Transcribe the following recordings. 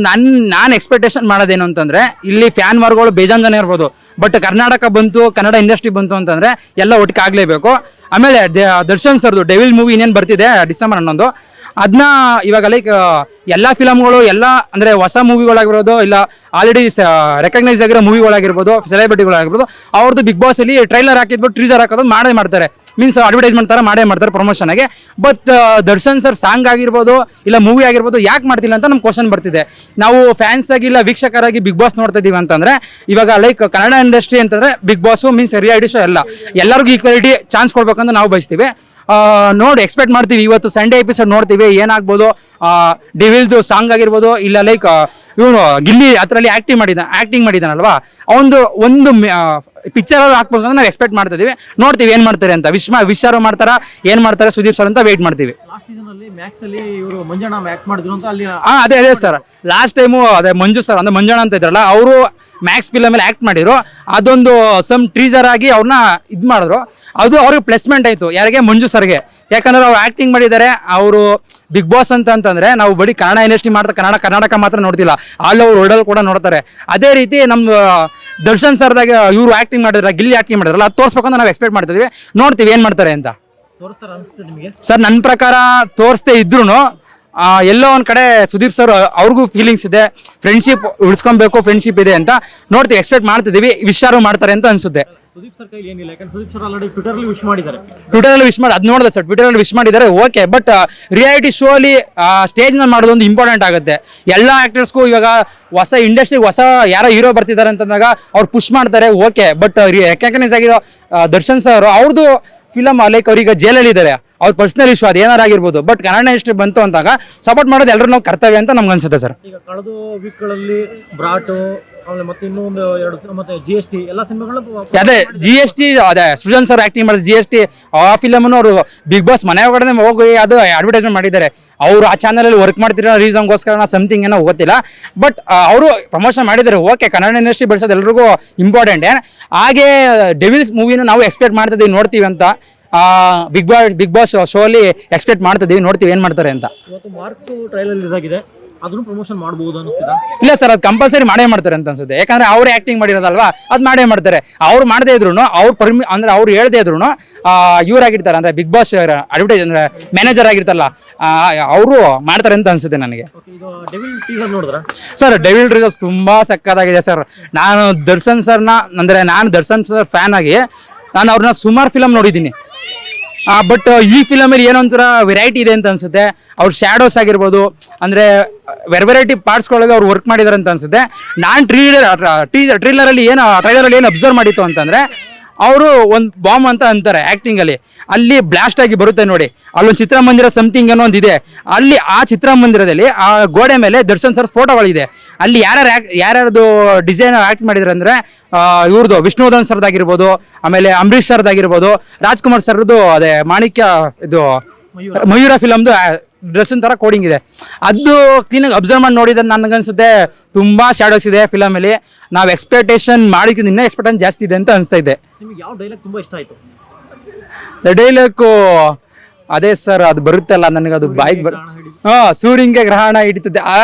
ನನ್, ನಾನು ಎಕ್ಸ್ಪೆಕ್ಟೇಷನ್ ಮಾಡೋದೇನು ಅಂತಂದ್ರೆ, ಇಲ್ಲಿ ಫ್ಯಾನ್ ಮಾರ್ಗಗಳು ಬೇಜಾನ್ ಜನ ಇರ್ಬೋದು. ಬಟ್ ಕರ್ನಾಟಕ ಬಂತು, ಕನ್ನಡ ಇಂಡಸ್ಟ್ರಿ ಬಂತು ಅಂತಂದ್ರೆ, ಎಲ್ಲ ಒಟ್ಟಿಗೆ ಆಗ್ಲೇಬೇಕು. ಆಮೇಲೆ ದರ್ಶನ್ ಸರ್ದು ಡೆವಿಲ್ ಮೂವಿ ಇನ್ನೇನು ಬರ್ತಿದೆ ಡಿಸೆಂಬರ್ ಹನ್ನೊಂದು. ಅದನ್ನ ಇವಾಗ ಲೈಕ್ ಎಲ್ಲ ಫಿಲಮ್ಗಳು ಎಲ್ಲ ಅಂದರೆ ಹೊಸ ಮೂವಿಗಳಾಗಿರೋದು ಇಲ್ಲ ಆಲ್ರೆಡಿ ರೆಕಗ್ನೈಸ್ ಆಗಿರೋ ಮೂವಿಗಳಾಗಿರ್ಬೋದು ಸೆಲೆಬ್ರಿಟಿಗಳಾಗಿರ್ಬೋದು ಅವ್ರದ್ದು ಬಿಗ್ ಬಾಸಲ್ಲಿ ಟ್ರೈಲರ್ ಹಾಕಿದ್ಬಿಟ್ಟು ಟ್ರೀಸರ್ ಹಾಕೋದು ಮಾಡೇ ಮಾಡ್ತಾರೆ. ಮೀನ್ಸ್ ಅಡ್ವರ್ಟೈಸ್ಮೆಂಟ್ ಥರ ಮಾಡೇ ಮಾಡ್ತಾರೆ ಪ್ರಮೋಷನ್ ಆಗಿ. ಬಟ್ ದರ್ಶನ್ ಸರ್ ಸಾಂಗ್ ಆಗಿರ್ಬೋದು, ಇಲ್ಲ ಮೂವಿ ಆಗಿರ್ಬೋದು, ಯಾಕೆ ಮಾಡ್ತಿಲ್ಲ ಅಂತ ನಮ್ಮ ಕ್ವಶನ್ ಬರ್ತಿದೆ. ನಾವು ಫ್ಯಾನ್ಸ್ ಆಗಿ ಇಲ್ಲ ವೀಕ್ಷಕರಾಗಿ ಬಿಗ್ ಬಾಸ್ ನೋಡ್ತಾ ಇದೀವಿ ಅಂತಂದರೆ, ಇವಾಗ ಲೈಕ್ ಕನ್ನಡ ಇಂಡಸ್ಟ್ರಿ ಅಂತಂದ್ರೆ Bigg Boss means reality show ಎಲ್ಲ ಎಲ್ಲರಿಗೂ ಈಕ್ವಾಲಿಟಿ ಚಾನ್ಸ್ ಕೊಡ್ಬೇಕಂತ ನಾವು ಬಯಸ್ತೀವಿ. ನೋಡಿ ಎಕ್ಸ್ಪೆಕ್ಟ್ ಮಾಡ್ತೀವಿ. ಇವತ್ತು ಸಂಡೇ ಎಪಿಸೋಡ್ ನೋಡ್ತೀವಿ. ಏನಾಗ್ಬೋದು? ಡಿವಿಲ್ದು ಸಾಂಗ್ ಆಗಿರ್ಬೋದು, ಇಲ್ಲ ಲೈಕ್ ಇವನು ಗಿಲ್ಲಿ ಅದರಲ್ಲಿ ಆ್ಯಕ್ಟಿಂಗ್ ಮಾಡಿದ ಆ್ಯಕ್ಟಿಂಗ್ ಮಾಡಿದಾನಲ್ವಾ? ಅವನದು ಒಂದು ಪಿಕ್ಚರ್ ಹಾಕ್ಬೇಕು ಅಂತ ನಾವು ಎಕ್ಸ್ಪೆಕ್ಟ್ ಮಾಡ್ತಾ ಇದೀವಿ. ನೋಡ್ತೀವಿ ಏನ್ ಮಾಡ್ತಾರೆ ಅಂತ. ವಿಶ್ವ ವಿಶ್ವಾರು ಮಾಡ್ತಾರ? ಏನ್ ಮಾಡ್ತಾರೆ? ಸುದೀಪ್ ಸರ್ ಅಂತ ವೇಟ್ ಮಾಡ್ತೀವಿ. ಲಾಸ್ಟ್ ಸೀಸನ್ ಅಲ್ಲಿ ಮ್ಯಾಕ್ಸ್ ಅಲ್ಲಿ ಇವರು ಮಂಜಣ್ಣ ಆಕ್ಟ್ ಮಾಡಿದ್ರು ಅಂತ ಅಲ್ಲಿ ಹಾ ಅದೇ ಅದೇ ಸರ್ ಲಾಸ್ಟ್ ಟೈಮು ಅದೇ ಮಂಜು ಸರ್ ಅಂದ್ರೆ ಮಂಜಣ್ಣ ಅಂತ ಇದ್ರಲ್ಲ ಅವರು ಮ್ಯಾಕ್ಸ್ ಫಿಲಮ್ ಅಲ್ಲಿ ಆಕ್ಟ್ ಮಾಡಿದ್ರು. ಅದೊಂದು ಸಮ್ ಟ್ರೀಸರ್ ಆಗಿ ಅವ್ರನ್ನ ಇದು ಮಾಡಿದ್ರು. ಅದು ಅವ್ರಿಗೆ ಪ್ಲೇಸ್ಮೆಂಟ್ ಆಯ್ತು. ಯಾರಿಗೆ? ಮಂಜು ಸರ್ಗೆ ಯಾಕಂದ್ರೆ ಅವ್ರು ಆಕ್ಟಿಂಗ್ ಮಾಡಿದ್ದಾರೆ. ಅವರು ಬಿಗ್ ಬಾಸ್ ಅಂತ ಅಂತಂದ್ರೆ ನಾವು ಬರೀ ಕನ್ನಡ ಇಂಡಸ್ಟ್ರಿ ಮಾಡ್ತಾ ಕನ್ನಡ ಕರ್ನಾಟಕ ಮಾತ್ರ ನೋಡ್ತಿಲ್ಲ. ಆಲ್ ಓವರ್ ವರ್ಲ್ಡ್ ಕೂಡ ನೋಡ್ತಾರೆ. ಅದೇ ರೀತಿ ನಮ್ಮ ದರ್ಶನ್ ಸರ್ದಾಗ ಇವರು ಆಕ್ಟಿಂಗ್ ಮಾಡಿದ್ರ ಗಿಲ್ಲಿ ಆಕ್ಟಿಂಗ್ ಮಾಡಿದ್ರಲ್ಲ ಅದು ತೋರಿಸ್ಬೇಕು ಅಂತ ನಾವು ಎಕ್ಸ್ಪೆಕ್ಟ್ ಮಾಡ್ತಿದ್ವಿ. ನೋಡ್ತೀವಿ ಏನು ಮಾಡ್ತಾರೆ ಅಂತ. ತೋರಿಸ್ತಾರ ಅನಿಸ್ತದೆ ನಿಮಗೆ? ಸರ್ ನನ್ನ ಪ್ರಕಾರ ತೋರಿಸ್ದೇ ಇದ್ರು ಎಲ್ಲೋ ಒಂದ್ ಕಡೆ ಸುದೀಪ್ ಸರ್ ಅವ್ರಿಗೂ ಫೀಲಿಂಗ್ಸ್ ಇದೆ ಫ್ರೆಂಡ್ಶಿಪ್ ಉಳಿಸ್ಕೊಬೇಕು ಫ್ರೆಂಡ್ಶಿಪ್ ಇದೆ ಅಂತ ನೋಡ್ತೀವಿ ಎಕ್ಸ್ಪೆಕ್ಟ್ ಮಾಡ್ತಿದ್ದೀವಿ ವಿಶ್ವಾರು ಮಾಡ್ತಾರೆ ಅಂತ ಅನ್ಸುತ್ತೆ. ಸುದೀಪ್ ಸರ್ ಕೈಲಿ ಏನಿಲ್ಲ, ಯಾಕಂದ್ರೆ ಸುದೀಪ್ ಸರ್ ಆಲ್ರೆಡಿ ಟ್ವಿಟರ್ ಅಲ್ಲಿ ವಿಶ್ ಮಾಡಿದ್ದಾರೆ. ಟ್ವಿಟರ್ ಅಲ್ಲಿ ವಿಶ್ ಮಾಡಿ, ಅದ್ ನೋಡಿದೆ ಸರ್ ಟ್ವಿಟರ್ ಅಲ್ಲಿ ವಿಶ್ ಮಾಡಿದ್ದಾರೆ ಓಕೆ ಬಟ್ ರಿಯಾಲಿಟಿ ಶೋ ಅಲ್ಲಿ ಸ್ಟೇಜ್ನಲ್ಲಿ ಮಾಡೋದು ಒಂದು ಇಂಪಾರ್ಟೆಂಟ್ ಆಗುತ್ತೆ. ಎಲ್ಲ ಆಕ್ಟರ್ಸ್ಗೂ ಇವಾಗ ಹೊಸ ಇಂಡಸ್ಟ್ರಿಗೆ ಹೊಸ ಯಾರೋ ಹೀರೋ ಬರ್ತಿದ್ದಾರೆ ಅಂತಂದಾಗ ಅವ್ರು ಪುಷ್ ಮಾಡ್ತಾರೆ ಓಕೆ ಬಟ್ ರೆಕಗ್ನೈಸ್ ಆಗಿರೋ ದರ್ಶನ್ ಸರ್ ಅವ್ರದ್ದು ಫಿಲಮ್ ಲೈಕ್ ಅವ್ರೀಗ ಜೈಲಲ್ಲಿ ಇದ್ದಾರೆ. ಅವ್ರ ಪರ್ಸನಲ್ ಇಶ್ಯೂ ಅದು ಏನಾರು ಆಗಿರ್ಬೋದು. ಬಟ್ ಕನ್ನಡ ಇಂಡಸ್ಟ್ರಿ ಬಂತು ಅಂದಾಗ ಸಪೋರ್ಟ್ ಮಾಡೋದು ಎಲ್ಲರೂ ನಾವು ಕರ್ತವ್ಯ ಅಂತ ನಮ್ಗೆ ಅನ್ಸುತ್ತೆ ಸರ್ ಈಗ ಕಳೆದ ವೀಕ್ಗಳಲ್ಲಿ ಬ್ರಾಟು ಆಮೇಲೆ ಮತ್ತೆ ಇನ್ನೂ ಒಂದು ಎರಡು ಮತ್ತೆ ಜಿ ಎಸ್ ಟಿ ಎಲ್ಲ ಸಿನಿಮಾಗಳು ಅದೇ ಜಿ ಎಸ್ ಟಿ ಅದೇ ಸೃಜನ್ ಸರ್ ಆಕ್ಟಿಂಗ್ ಮಾಡಿದ ಜಿ ಎಸ್ ಟಿ ಆ ಫಿಲಮ್ನು ಅವರು ಬಿಗ್ ಬಾಸ್ ಮನೆ ಒಳಗಡೆ ಹೋಗಿ ಅದು ಅಡ್ವರ್ಟೈಸ್ಮೆಂಟ್ ಮಾಡಿದ್ದಾರೆ. ಅವರು ಆ ಚಾನಲಲ್ಲಿ ವರ್ಕ್ ಮಾಡ್ತಿರೋ ರೀಸನ್ಗೋಸ್ಕರ ಸಮಥಿಂಗ್ ಏನೋ ಗೊತ್ತಿಲ್ಲ. ಬಟ್ ಅವರು ಪ್ರಮೋಷನ್ ಮಾಡಿದ್ದಾರೆ. ಓಕೆ ಕನ್ನಡ ಇಂಡಸ್ಟ್ರಿ ಬೆಳೆಸೋದು ಎಲ್ರಿಗೂ ಇಂಪಾರ್ಟೆಂಟ್ ಹಾಗೆ ಡೆವಿಲ್ಸ್ ಮೂವಿನೂ ನಾವು ಎಕ್ಸ್ಪೆಕ್ಟ್ ಮಾಡ್ತಿದ್ದೀವಿ ನೋಡ್ತೀವಿ ಅಂತ. Bigg Boss Bigg Boss show ಅಲ್ಲಿ ಎಕ್ಸ್ಪೆಕ್ಟ್ ಮಾಡ್ತಿದ್ದೀವಿ ನೋಡ್ತೀವಿ ಏನು ಮಾಡ್ತಾರೆ ಅಂತ. ಇವತ್ತು ಮಾರ್ಕ್ ಟ್ರೈಲರ್ ರಿಲೀಸ್ ಆಗಿದೆ. ಅದನ್ನು ಪ್ರಮೋಷನ್ ಮಾಡಬಹುದು ಅನ್ನಿಸ್ತಿದ? ಇಲ್ಲ ಸರ್ ಅದು ಕಂಪಲ್ಸರಿ ಮಾಡೇ ಮಾಡ್ತಾರೆ ಅಂತ ಅನ್ಸುತ್ತೆ. ಯಾಕಂದ್ರೆ ಅವ್ರು ಆಕ್ಟಿಂಗ್ ಮಾಡಿರೋದಲ್ವಾ? ಅದು ಮಾಡೇ ಮಾಡ್ತಾರೆ. ಅವ್ರು ಮಾಡದೇ ಇದ್ರು ಅವ್ರು ಪರ್ಮಿ ಅಂದ್ರೆ ಅವ್ರು ಹೇಳದೇ ಇದ್ರು ಇವ್ರಾಗಿರ್ತಾರೆ ಅಂದ್ರೆ ಬಿಗ್ ಬಾಸ್ ಅಡ್ವರ್ಟೈಸ್ ಅಂದ್ರೆ ಮ್ಯಾನೇಜರ್ ಆಗಿರ್ತಲ್ಲ ಅವರು ಮಾಡ್ತಾರೆ ಅಂತ ಅನ್ಸುತ್ತೆ ನನಗೆ. ಸರ್ ಡೆವಿಲ್ ರಿಸಲ್ಸ್ ತುಂಬಾ ಸಕ್ಕತ್ತಾಗಿದೆ ಸರ್. ನಾನು ದರ್ಶನ್ ಸರ್ನ ಅಂದ್ರೆ ನಾನು ದರ್ಶನ್ ಸರ್ ಫ್ಯಾನ್ ಆಗಿ ನಾನು ಅವ್ರನ್ನ ಸುಮಾರು ಫಿಲಮ್ ನೋಡಿದ್ದೀನಿ. ಬಟ್ ಈ ಫಿಲಮಲ್ಲಿ ಒಂಥರ ವೆರೈಟಿ ಇದೆ ಅಂತ ಅನ್ಸುತ್ತೆ. ಅವ್ರ ಶ್ಯಾಡೋಸ್ ಆಗಿರ್ಬೋದು, ಅಂದ್ರೆ ವೆರ್ ವೆರೈಟಿ ಪಾರ್ಟ್ಸ್ಗಳಿಗೆ ಅವ್ರು ವರ್ಕ್ ಮಾಡಿದಾರೆ ಅಂತ ಅನ್ಸುತ್ತೆ. ನಾನು ಟ್ರೀಲರ್ ಟ್ರೀಲರಲ್ಲಿ ಏನು ಟ್ರೈಲರಲ್ಲಿ ಏನು ಅಬ್ಸರ್ವ್ ಮಾಡಿತ್ತು ಅಂತಂದ್ರೆ ಅವರು ಒಂದು ಬಾಂಬ್ ಅಂತ ಅಂತಾರೆ ಆ್ಯಕ್ಟಿಂಗಲ್ಲಿ ಅಲ್ಲಿ. ಅಲ್ಲಿ ಬ್ಲಾಸ್ಟ್ ಆಗಿ ಬರುತ್ತೆ ನೋಡಿ. ಅಲ್ಲೊಂದು ಚಿತ್ರಮಂದಿರ ಸಮಥಿಂಗ್ ಅನ್ನೋ ಒಂದಿದೆ. ಅಲ್ಲಿ ಆ ಚಿತ್ರಮಂದಿರದಲ್ಲಿ ಆ ಗೋಡೆ ಮೇಲೆ ದರ್ಶನ್ ಸರ್ ಫೋಟೋಗಳಿದೆ ಅಲ್ಲಿ ಯಾರ್ಯಾರು ಆ್ಯಕ್ ಯಾರ್ಯಾರ್ದು ಡಿಸೈನ್ ಆಕ್ಟ್ ಮಾಡಿದ್ರು ಅಂದ್ರೆ ಇವ್ರದ್ದು ವಿಷ್ಣುವರ್ಧನ್ ಸರ್ದಾಗಿರ್ಬೋದು ಆಮೇಲೆ ಅಂಬರೀಶ್ ಸರ್ದಾಗಿರ್ಬೋದು ರಾಜ್ಕುಮಾರ್ ಸರ್ದು ಅದೇ ಮಾಣಿಕ್ಯ ಇದು ಮಯೂರ. ಫಿಲಮ್ದು ಡ್ರೆಸ್ಸಿನ ಥರ ಕೋಡಿಂಗ್ ಇದೆ. ಅದು ಕ್ಲೀನಾಗಿ ಅಬ್ಸರ್ವ್ ಮಾಡಿ ನೋಡಿದ್ರೆ ನನಗನ್ಸುತ್ತೆ ತುಂಬ ಶ್ಯಾಡೋಸ್ ಇದೆ ಫಿಲಮಲ್ಲಿ ನಾವು ಎಕ್ಸ್ಪೆಕ್ಟೇಷನ್ ಮಾಡಿದ್ದು ಇನ್ನೂ ಎಕ್ಸ್ಪೆಕ್ಟೇಷನ್ ಜಾಸ್ತಿ ಇದೆ ಅಂತ ಅನಿಸ್ತಾ ಇದೆ. ನಿಮಗೆ ಯಾವ ಡೈಲಾಗ್ ತುಂಬಾ ಇಷ್ಟ ಆಯ್ತು? ಡೈಲಾಗು ಅದೇ ಸರ್ ಅದು ಬರುತ್ತಲ್ಲ ನನಗೆ ಅದು ಬಾಯಿಗೆ ಬರ್ ಹಾ ಸೂರ್ಯಂಗೆ ಗ್ರಹಣ ಹಿಡಿತದೆ. ಆ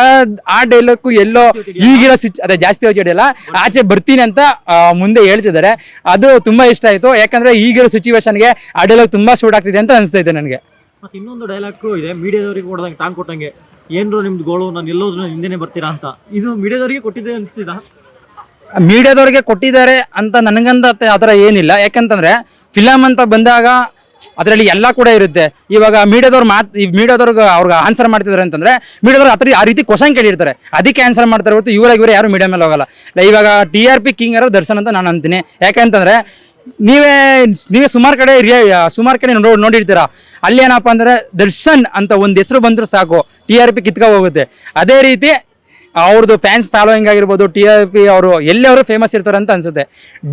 ಆ ಡೈಲಾಗು ಎಲ್ಲೋ ಈಗಿರೋ ಸಿಚ್ ಅದೇ ಜಾಸ್ತಿ ಹೋಗಿ ಹಿಡಿಯಲ್ಲ ಆಚೆ ಬರ್ತೀನಿ ಅಂತ ಮುಂದೆ ಹೇಳ್ತಿದ್ದಾರೆ. ಅದು ತುಂಬಾ ಇಷ್ಟ ಆಯ್ತು. ಯಾಕಂದ್ರೆ ಈಗಿರೋ ಸಿಚುವೇಶನ್ಗೆ ಆ ಡೈಲಾಗ್ ತುಂಬಾ ಸೂಟ್ ಆಗ್ತಿದೆ ಅಂತ ಅನಿಸ್ತಾ ಇದೆ ನನಗೆ. ಮತ್ತೆ ಇನ್ನೊಂದು ಡೈಲಾಗ್ ಇದೆ, ಮೀಡಿಯಾದವರಿಗೆ ಕೊಡ್ದಂಗೆ, ಟಾಂಗ್ ಕೊಟ್ಟಂಗೆ. ಏನ್ರು ನಿಮ್ದು ಗೋಳು ನಾನು ಎಲ್ಲೋದ್ರು ಹಿಂದೆನೇ ಬರ್ತೀರಾ ಅಂತ. ಇದು ಮೀಡಿಯಾದವರಿಗೆ ಕೊಟ್ಟಿದೆ ಅನಿಸ್ತಿದ? ಮೀಡಿಯಾದವ್ರಿಗೆ ಕೊಟ್ಟಿದ್ದಾರೆ ಅಂತ ನನಗಂತ ಥರ ಏನಿಲ್ಲ. ಯಾಕಂತಂದ್ರೆ ಫಿಲಮ್ ಅಂತ ಬಂದಾಗ ಅದರಲ್ಲಿ ಎಲ್ಲ ಕೂಡ ಇರುತ್ತೆ. ಇವಾಗ ಮೀಡಿಯಾದವ್ರು ಮಾತ್, ಈ ಮೀಡಿಯಾದವ್ರಿಗೆ ಅವ್ರಿಗೆ ಆನ್ಸರ್ ಮಾಡ್ತಿದ್ದಾರೆ ಅಂತಂದ್ರೆ, ಮೀಡಿಯಾದವ್ರು ಆ ಥರ ಆ ರೀತಿ ಕ್ವಶನ್ ಕೇಳಿರ್ತಾರೆ. ಅದಕ್ಕೆ ಆನ್ಸರ್ ಮಾಡ್ತಾರೆ ಹೊರತು ಇವರಾಗಿ ಇವರು ಯಾರು ಮೀಡಿಯಾ ಮೇಲೆ ಹೋಗಲ್ಲ. ಇವಾಗ ಟಿ ಆರ್ ಪಿ ಕಿಂಗ್ ಯಾರು ದರ್ಶನ್ ಅಂತ ನಾನು ಅಂತೀನಿ. ಯಾಕಂತಂದ್ರೆ ನೀವೇ ನೀವೇ ಸುಮಾರು ಕಡೆ ಸುಮಾರು ಕಡೆ ನೋ ನೋಡಿರ್ತೀರಾ? ಅಲ್ಲಿ ಏನಪ್ಪ ಅಂದ್ರೆ ದರ್ಶನ್ ಅಂತ ಒಂದು ಹೆಸರು ಬಂದರೂ ಸಾಕು, ಟಿ ಆರ್ ಪಿ ಕಿತ್ಕೊ ಹೋಗುತ್ತೆ. ಅದೇ ರೀತಿ ಅವ್ರದ್ದು ಫ್ಯಾನ್ಸ್ ಫಾಲೋಯಿಂಗ್ ಆಗಿರ್ಬೋದು, ಟಿ ಆರ್ ಪಿ ಅವರು ಎಲ್ಲಿ ಅವರು ಫೇಮಸ್ ಇರ್ತಾರೆ ಅಂತ ಅನ್ಸುತ್ತೆ.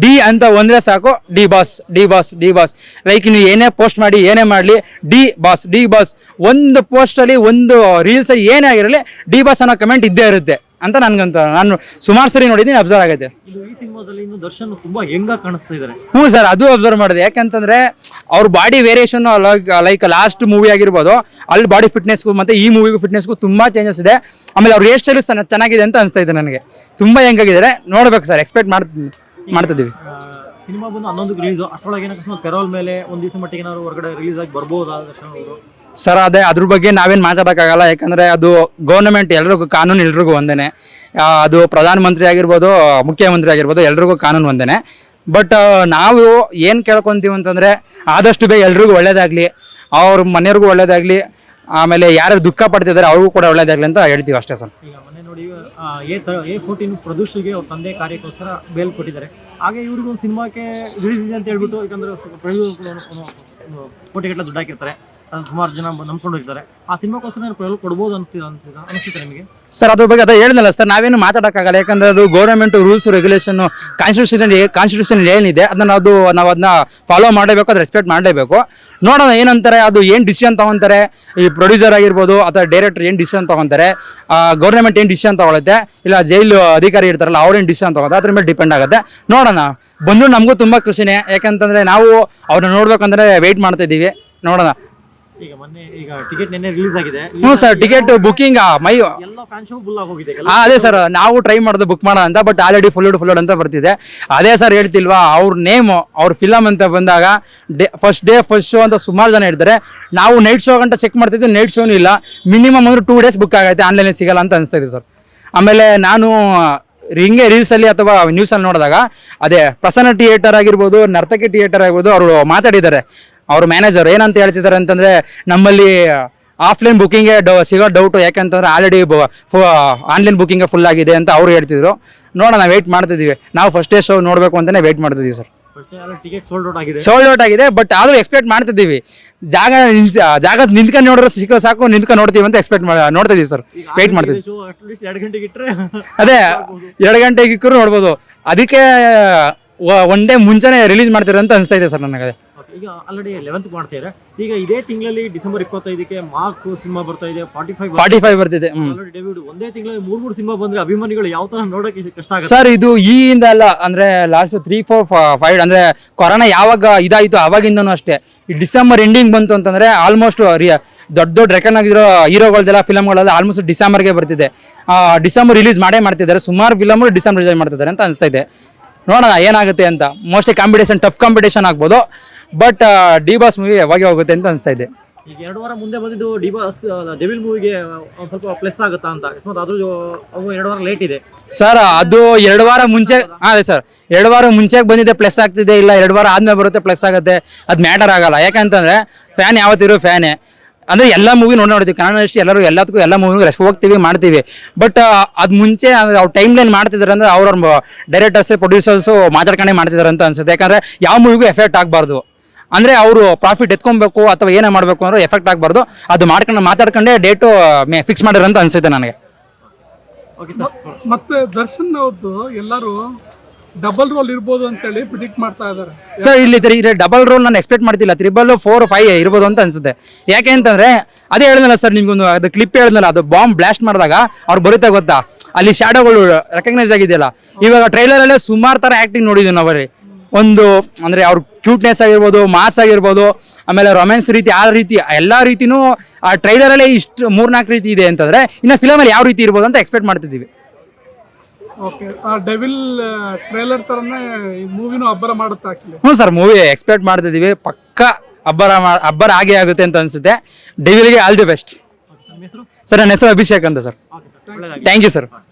ಡಿ ಅಂತ ಒಂದ್ರೆ ಸಾಕು, D boss D boss D boss. Like ನೀವು ಏನೇ ಪೋಸ್ಟ್ ಮಾಡಿ, ಏನೇ ಮಾಡಲಿ, ಡಿ ಬಾಸ್ ಡಿ ಬಾಸ್. ಒಂದು ಪೋಸ್ಟಲ್ಲಿ ಒಂದು ರೀಲ್ಸಲ್ಲಿ ಏನೇ ಆಗಿರಲಿ, ಡಿ ಬಾಸ್ ಅನ್ನೋ ಕಮೆಂಟ್ ಇದ್ದೇ ಇರುತ್ತೆ. ಅಂತ ನನ್ಗಂತ ನಾನು ಸುಮಾರು ಸರಿ ನೋಡಿದ್ದೀನಿ ಅಬ್ಸರ್ವ್ ಆಗೈತೆ. ಇದು ಈ ಸಿನಿಮಾದಲ್ಲಿ ಇನ್ನು ದರ್ಶನ್ ತುಂಬಾ ಕಾಣಿಸ್ತಾ ಇದ್ದಾರೆ ಹ್ಞೂ ಸರ್ ಅದು ಅಬ್ಸರ್ವ್ ಮಾಡಿದೆ. ಯಾಕಂತಂದ್ರೆ ಅವ್ರ body variation like last movie ಆಗಿರ್ಬೋದು ಅಲ್ಲಿ ಬಾಡಿ ಫಿಟ್ನೆಸ್ಗೂ ಮತ್ತೆ ಈ ಮೂವಿಗೂ ಫಿಟ್ನೆಸ್ಗೂ ತುಂಬಾ ಚೇಂಜಸ್ ಇದೆ. ಆಮೇಲೆ ಅವ್ರ ಹೇರ್ ಸ್ಟೈಲು ಚೆನ್ನಾಗಿದೆ ಅಂತ ಅನಿಸ್ತಾ ಇದೆ ನನಗೆ. ತುಂಬಾ ಹೆಂಗಾಗಿದ್ದಾರೆ ನೋಡ್ಬೇಕು ಸರ್ ಎಕ್ಸ್ಪೆಕ್ಟ್ ಮಾಡ್ ಮಾಡ್ತಿದ್ದೀವಿ. ಸಿನಿಮಾ ಬಂದು ಹನ್ನೊಂದು ರಿಲೀಸ್ ಅಷ್ಟರೊಳಗೆ ಏನಕ್ಕೆ ಪೆರೋಲ್ ಮೇಲೆ ಒಂದು ದಿವಸ ಮಟ್ಟಿಗೆ ಏನಾದ್ರು ಹೊರಗಡೆ ರಿಲೀಸ್ ಆಗಿ ಬರ್ಬೋದಾ ದರ್ಶನ್ ಅವರು? ಸರ್, ಅದೇ ಅದ್ರ ಬಗ್ಗೆ ನಾವೇನು ಮಾತಾಡೋಕ್ಕಾಗಲ್ಲ. ಯಾಕಂದರೆ ಅದು ಗೌರ್ಮೆಂಟ್ ಎಲ್ರಿಗೂ ಕಾನೂನು, ಎಲ್ರಿಗೂ ಒಂದೇ ಅದು ಪ್ರಧಾನಮಂತ್ರಿ ಆಗಿರ್ಬೋದು, ಮುಖ್ಯಮಂತ್ರಿ ಆಗಿರ್ಬೋದು, ಎಲ್ರಿಗೂ ಕಾನೂನು ಒಂದೇ ಬಟ್ ನಾವು ಏನು ಕೇಳ್ಕೊತೀವಿ ಅಂತಂದರೆ, ಆದಷ್ಟು ಬೇಗ ಎಲ್ರಿಗೂ ಒಳ್ಳೇದಾಗಲಿ, ಅವ್ರ ಮನೆಯವ್ರಿಗೂ ಒಳ್ಳೇದಾಗಲಿ, ಆಮೇಲೆ ಯಾರು ದುಃಖ ಪಡ್ತಿದ್ದಾರೆ ಅವ್ರಿಗೂ ಕೂಡ ಒಳ್ಳೇದಾಗಲಿ ಅಂತ ಹೇಳ್ತೀವಿ ಅಷ್ಟೇ ಸರ್. ಸಿನಿಮಾಕ್ಕೆ ರಿಲೀಸ್ ಅಂತ ಹೇಳ್ಬಿಟ್ಟು, ಯಾಕಂದ್ರೆ ಕೋಟಿಗಟ್ಟಲೆ ದುಡ್ಡು ಹಾಕಿರ್ತಾರೆ. ಸುಮಾರು ಜನ ನಂಬ್ಕೊಂಡು ಆ ಸಿನಿಮಾಕ್ಕೋಸ್ಕರ ಪ್ರಯೋಗ ಕೊಡ್ಬೋದು ಅನ್ಸ್ತಿದೆ ಅನಿಸುತ್ತೆ ನಿಮಗೆ? ಸರ್ ಅದ್ರ ಬಗ್ಗೆ ಅದೇ ಹೇಳಿದ್ನಲ್ಲ ಸರ್ ನಾವೇನು ಮಾತಾಡೋಕ್ಕಾಗಲ್ಲ, ಯಾಕಂದ್ರೆ ಅದು government rules regulation constitution constitution ಏನಿದೆ, ಅದನ್ನ ಅದು ನಾವು ಅದನ್ನ ಫಾಲೋ ಮಾಡಬೇಕು ಅದು ರೆಸ್ಪೆಕ್ಟ್ ಮಾಡಲೇಬೇಕು. ನೋಡೋಣ, ಏನಂತಾರೆ, ಅದು ಏನು ಡಿಸಿಷನ್ ತಗೊಂತಾರೆ, ಈ ಪ್ರೊಡ್ಯೂಸರ್ ಆಗಿರ್ಬೋದು, ಅಥವಾ ಡೈರೆಕ್ಟರ್ ಏನು ಡಿಸಿಷನ್ ತಗೊಂತಾರೆ ಗೌರ್ಮೆಂಟ್ ಏನು ಡಿಸಿಷನ್ ತಗೊಳುತ್ತೆ, ಇಲ್ಲ ಜೈಲು ಅಧಿಕಾರಿ ಇರ್ತಾರಲ್ಲ ಅವ್ರೇನು ಡಿಸಿಷನ್ ತಗೋತಾರೆ ಅದ್ರ ಮೇಲೆ ಡಿಪೆಂಡ್ ಆಗುತ್ತೆ. ನೋಡೋಣ. ಬಂದು ನಮಗೂ ತುಂಬ ಖುಷಿನೇ, ಯಾಕಂತಂದ್ರೆ ನಾವು ಅವ್ರನ್ನ ನೋಡ್ಬೇಕಂದ್ರೆ ವೆಯ್ಟ್ ಮಾಡ್ತಾ ಇದ್ದೀವಿ. ನೋಡೋಣ. ಈಗ ಮೊನ್ನೆ ಈಗ ಟಿಕೆಟ್ ನಿನ್ನೆ ರಿಲೀಸ್ ಆಗಿದೆ. ಹ್ಞೂ ಸರ್ ಟಿಕೆಟ್ ಬುಕ್ಕಿಂಗ್ ಮೈ ಎಲ್ಲ ಫ್ಯಾನ್ ಶೋ ಫುಲ್ ಆಗೋಗಿದೆ. ಆ, ಅದೇ ಸರ್ ನಾವು ಟ್ರೈ ಮಾಡ್ದೆ ಬುಕ್ ಮಾಡೋಣ ಅಂತ ಬಟ್ ಆಲ್ರೆಡಿ ಫುಲ್ ಫುಲ್ಲೋಡ್ ಅಂತ ಬರ್ತಿದೆ. ಅದೇ ಸರ್ ಹೇಳ್ತಿಲ್ವಾ ಅವ್ರ ನೇಮು ಅವ್ರ ಫಿಲಮ್ ಅಂತ ಬಂದಾಗ day first day first show ಅಂತ ಸುಮಾರು ಜನ ಹೇಳ್ತಾರೆ. ನಾವು ನೈಟ್ ಶೋ ಗಂಟ ಚೆಕ್ ಮಾಡ್ತಿದ್ದೆ ನೈಟ್ ಶೋನು ಇಲ್ಲ. ಮಿನಿಮಮ್ ಅಂದ್ರೆ ಟೂ ಡೇಸ್ ಬುಕ್ ಆಗೈತೆ ಆನ್ಲೈನಲ್ಲಿ ಸಿಗಲ್ಲ ಅಂತ ಅನಿಸ್ತಾ ಇದೆ ಸರ್. ಆಮೇಲೆ ನಾನು ಹಿಂಗೆ ರೀಲ್ಸಲ್ಲಿ ಅಥವಾ ನ್ಯೂಸಲ್ಲಿ ನೋಡಿದಾಗ ಅದೇ ಪ್ರಸನ್ನ ಥಿಯೇಟರ್ ಆಗಿರ್ಬೋದು ನರ್ತಕಿ ಥಿಯೇಟರ್ ಆಗಿರ್ಬೋದು ಅವರು ಮಾತಾಡಿದ್ದಾರೆ. ಅವ್ರ ಮ್ಯಾನೇಜರ್ ಏನಂತ ಹೇಳ್ತಿದ್ದಾರೆ ಅಂತಂದರೆ ನಮ್ಮಲ್ಲಿ ಆಫ್ಲೈನ್ ಬುಕ್ಕಿಂಗೇ ಡೌ ಸಿಗೋ ಡೌಟು ಯಾಕಂತಂದ್ರೆ ಆಲ್ರೆಡಿ ಆನ್ಲೈನ್ ಬುಕ್ಕಿಂಗೇ ಫುಲ್ ಆಗಿದೆ ಅಂತ ಅವರು ಹೇಳ್ತಿದ್ರು. ನೋಡೋಣ ವೆಯ್ಟ್ ಮಾಡ್ತಿದ್ದೀವಿ ನಾವು ಫಸ್ಟ್ ಡೇ ಶೋ ನೋಡಬೇಕು ಅಂತಲೇ ವೆಯ್ಟ್ ಮಾಡ್ತಿದ್ದೀವಿ ಸರ್ ಸೋಲ್ಡ್ ಔಟ್ ಆಗಿದೆ. ಬಟ್ ಆದರೂ ಎಕ್ಸ್ಪೆಕ್ಟ್ ಮಾಡ್ತಿದ್ದೀವಿ ಜಾಗ ಜಾಗ ನಿಂತ್ಕೊಂಡು ನೋಡಿದ್ರೆ ಸಿಕ್ಕ ಸಾಕು ನಿಂತ್ಕೊಂಡು ನೋಡ್ತೀವಿ ಅಂತ ಎಕ್ಸ್ಪೆಕ್ಟ್ ಮಾಡಿ ನೋಡ್ತಿದ್ದೀವಿ ಸರ್ ವೆಯ್ಟ್ ಮಾಡ್ತೀವಿ ಅದೇ ಎರಡು ಗಂಟೆಗೆ ಇಕ್ಕರು ನೋಡ್ಬೋದು. ಅದಕ್ಕೆ ಒನ್ ಡೇ ಮುಂಚೆನೇ ರಿಲೀಸ್ ಮಾಡ್ತೀರ ಅಂತ ಅನಿಸ್ತಾ ಇದೆ ಸರ್ ನನಗೆ. ಈಗ ಆಲ್ರೆಡಿ ಲೆವೆಂತ್ ಮಾಡ್ತಿದ್ದಾರೆ ಈಗ ಇದೇ ತಿಂಗಳಲ್ಲಿ ಡಿಸೆಂಬರ್ ಇಪ್ಪತ್ತೈದಕ್ಕೆ ಮಾರ್ಕ್ ಸಿನಿಮಾ ಬರ್ತಾ ಇದೆ. ಫಾರ್ಟಿ ಫೈವ್ ಫಾರ್ಟಿ ಫೈವ್ ಬರ್ತಿದೆ ಡೆಬ್ಯೂಟ್ ಒಂದೇ ತಿಂಗಳಲ್ಲಿ ಮೂರ್ ಮೂರು ಸಿನಿಮಾ ಬಂದ್ರೆ ಅಭಿಮಾನಿಗಳು ಯಾವ ತರ ನೋಡಕ್ಕೆ ಕಷ್ಟ ಆಗುತ್ತೆ? ಸರ್ ಇದು ಈ ಇಂದ ಅಲ್ಲ ಅಂದ್ರೆ ಲಾಸ್ಟ್ ತ್ರೀ ಫೋರ್ ಫೈವ್ ಅಂದ್ರೆ ಕೊರೋನಾ ಯಾವಾಗ ಇದಾಯಿತು ಅವಾಗಿಂದನೂ ಅಷ್ಟೇ. ಈ ಡಿಸೆಂಬರ್ ಎಂಡಿಂಗ್ ಬಂತು ಅಂತಂದ್ರೆ ಆಲ್ಮೋಸ್ಟ್ ದೊಡ್ಡ ದೊಡ್ಡ ರೆಕನ್ ಆಗಿರೋ ಹೀರೋಗಳ್ದೆಲ್ಲ ಫಿಲಮ್ಗಳೆಲ್ಲ ಆಲ್ಮೋಸ್ಟ್ ಡಿಸೆಂಬರ್ಗೆ ಬರ್ತಿದೆ. ಡಿಸೆಂಬರ್ ರಿಲೀಸ್ ಮಾಡೇ ಮಾಡ್ತಿದ್ದಾರೆ. ಸುಮಾರು ಫಿಲಮ್ ಡಿಸೆಂಬರ್ ರಿಲೀಸ್ ಮಾಡ್ತಿದ್ದಾರೆ ಅಂತ ಅನಿಸ್ತಾ ಇದೆ. ನೋಡೋಣ ಏನಾಗುತ್ತೆ ಅಂತ. ಮೋಸ್ಟ್ಲಿ ಕಾಂಪಿಟೇಷನ್ ಟಫ್ ಕಾಂಪಿಟೇಷನ್ ಆಗ್ಬೋದು. ಬಟ್ ಡಿ ಬಾಸ್ ಮೂವಿ ಯಾವಾಗ ಹೋಗುತ್ತೆ ಅಂತ ಅನಿಸ್ತಾ ಇದೆ. ಈಗ ಎರಡು ವಾರ ಮುಂದೆ ಬಂದಿದ್ದು ಡಿಬಾಸ್ ಡೆವಿಲ್ ಮೂವಿಗೆ ಒಂದ್ ಸ್ವಲ್ಪ ಪ್ಲಸ್ ಆಗುತ್ತಾ ಅಂತ. ಅಕಸ್ಮಾತ್ ಅದು ಎರಡು ವಾರ ಲೇಟ್ ಇದೆ. ಸರ್ ಅದು ಎರಡು ವಾರ ಮುಂಚೆ ಅದೇ ಸರ್ ಎರಡು ವಾರ ಮುಂಚೆ ಬಂದಿದೆ ಪ್ಲಸ್ ಆಗ್ತಿದೆ ಇಲ್ಲ ಎರಡು ವಾರ ಆದ್ಮೇಲೆ ಬರುತ್ತೆ ಪ್ಲಸ್ ಆಗುತ್ತೆ. ಅದು ಮ್ಯಾಟರ್ ಆಗಲ್ಲ. ಯಾಕಂತಂದ್ರೆ ಫ್ಯಾನ್ ಯಾವತ್ತಿರೋ ಫ್ಯಾನೇ ಅಂದ್ರೆ ಎಲ್ಲ ಮೂವಿ ನೋಡಿ ನೋಡ್ತೀವಿ ಕನ್ನಡ ಅಷ್ಟೇ ಎಲ್ಲರೂ ಎಲ್ಲದಕ್ಕೂ ಎಲ್ಲ ಮೂವಿಗೂ ರೆಸ್ ಹೋಗ್ತೀವಿ, ಮಾಡ್ತೀವಿ. ಬಟ್ ಅದು ಮುಂಚೆ ಅವ್ರು ಟೈಮ್ ಲೈನ್ ಮಾಡ್ತಿದ್ದಾರೆ ಅಂದ್ರೆ ಅವ್ರವ್ರ ಡೈರೆಕ್ಟರ್ಸ್ ಪ್ರೊಡ್ಯೂಸರ್ಸು ಮಾತಾಡ್ಕೊಂಡೇ ಮಾಡ್ತಿದ್ದಾರೆ ಅಂತ ಅನ್ಸುತ್ತೆ. ಯಾಕಂದ್ರೆ ಯಾವ ಮೂವಿಗೂ ಎಫೆಕ್ಟ್ ಆಗಬಾರ್ದು. ಅಂದ್ರೆ ಅವರು ಪ್ರಾಫಿಟ್ ಎತ್ಕೊಬೇಕು ಅಥವಾ ಏನೇ ಮಾಡಬೇಕು ಅಂದ್ರೆ ಎಫೆಕ್ಟ್ ಆಗಬಾರ್ದು. ಅದು ಮಾಡ್ಕೊಂಡು ಮಾತಾಡ್ಕೊಂಡೇ ಡೇಟು ಫಿಕ್ಸ್ ಮಾಡಿರಂತ ಅನ್ಸುತ್ತೆ ನನಗೆ. ಮತ್ತೆ ದರ್ಶನ್ ಅವ್ರದ್ದು ಎಲ್ಲರೂ ಡಬಲ್ ರೋಲ್ ಇರ್ಬೋದು ಅಂತೇಳಿ ಪ್ರಿಡಿಕ್ಟ್ ಮಾಡ್ತಾ ಇದ್ದಾರೆ. ಸರ್ ಇಲ್ಲಿ ಡಬಲ್ ರೋಲ್ ನಾನು ಎಕ್ಸ್ಪೆಕ್ಟ್ ಮಾಡ್ತಿಲ್ಲ. ತ್ರಿಬಲ್ ಫೋರ್ ಫೈವ್ ಇರ್ಬೋದು ಅಂತ ಅನ್ಸುತ್ತೆ. ಯಾಕೆ ಅಂತಂದ್ರೆ, ಅದೇ ಹೇಳಿದ್ನಲ್ಲ ಸರ್ ನಿಮ್ಗೊಂದು ಅದು ಕ್ಲಿಪ್ ಹೇಳಿದ್ನಲ್ಲ, ಅದು ಬಾಂಬ್ ಬ್ಲಾಸ್ಟ್ ಮಾಡಿದಾಗ ಅವ್ರು ಬರುತ್ತೆ ಗೊತ್ತಾ? ಅಲ್ಲಿ ಶಾಡೋಗಳು ರೆಕಗ್ನೈಸ್ ಆಗಿದೆಯಲ್ಲ. ಇವಾಗ ಟ್ರೈಲರ್ ಅಲ್ಲೇ ಸುಮಾರು ತರ ಆಕ್ಟಿಂಗ್ ನೋಡಿದ್ವಿ ನಾವಲ್ಲಿ ಒಂದು, ಅಂದ್ರೆ ಅವ್ರ ಕ್ಯೂಟ್ನೆಸ್ ಆಗಿರ್ಬೋದು ಮಾಸ್ ಆಗಿರ್ಬೋದು, ಆಮೇಲೆ ರೊಮ್ಯಾನ್ಸ್ ರೀತಿ, ಆ ರೀತಿ, ಎಲ್ಲ ರೀತಿನೂ ಆ ಟ್ರೈಲರ್ ಅಲ್ಲೇ ಇಷ್ಟು ಮೂರ್ನಾಲ್ಕು ರೀತಿ ಇದೆ ಅಂತಂದ್ರೆ, ಇನ್ನು ಫಿಲಮಲ್ಲಿ ಯಾವ ರೀತಿ ಇರ್ಬೋದು ಅಂತ ಎಕ್ಸ್ಪೆಕ್ಟ್ ಮಾಡ್ತಿದ್ದೀವಿ. ಓಕೆ. ಆ ಡೆವಿಲ್ ಟ್ರೇಲರ್ ತರನೇ ಈ ಮೂವಿನೂ ಅಬ್ಬರ ಮಾಡುತ್ತೆ ಆಕ್ಚುಲಿ. ಹ್ಞೂ ಸರ್ ಮೂವಿ ಎಕ್ಸ್ಪೆಕ್ಟ್ ಮಾಡ್ತಿದ್ದೀವಿ. ಪಕ್ಕ ಅಬ್ಬರ ಮಾ- ಅಬ್ಬರ ಆಗೇ ಆಗುತ್ತೆ ಅಂತ ಅನ್ಸುತ್ತೆ. ಡೆವಿಲ್ಗೆ ಆಲ್ ದಿ ಬೆಸ್ಟ್. ಸರ್ ನನ್ನ ಹೆಸರು ಅಭಿಷೇಕ್ ಅಂತ sir. Okay sir thank you sir.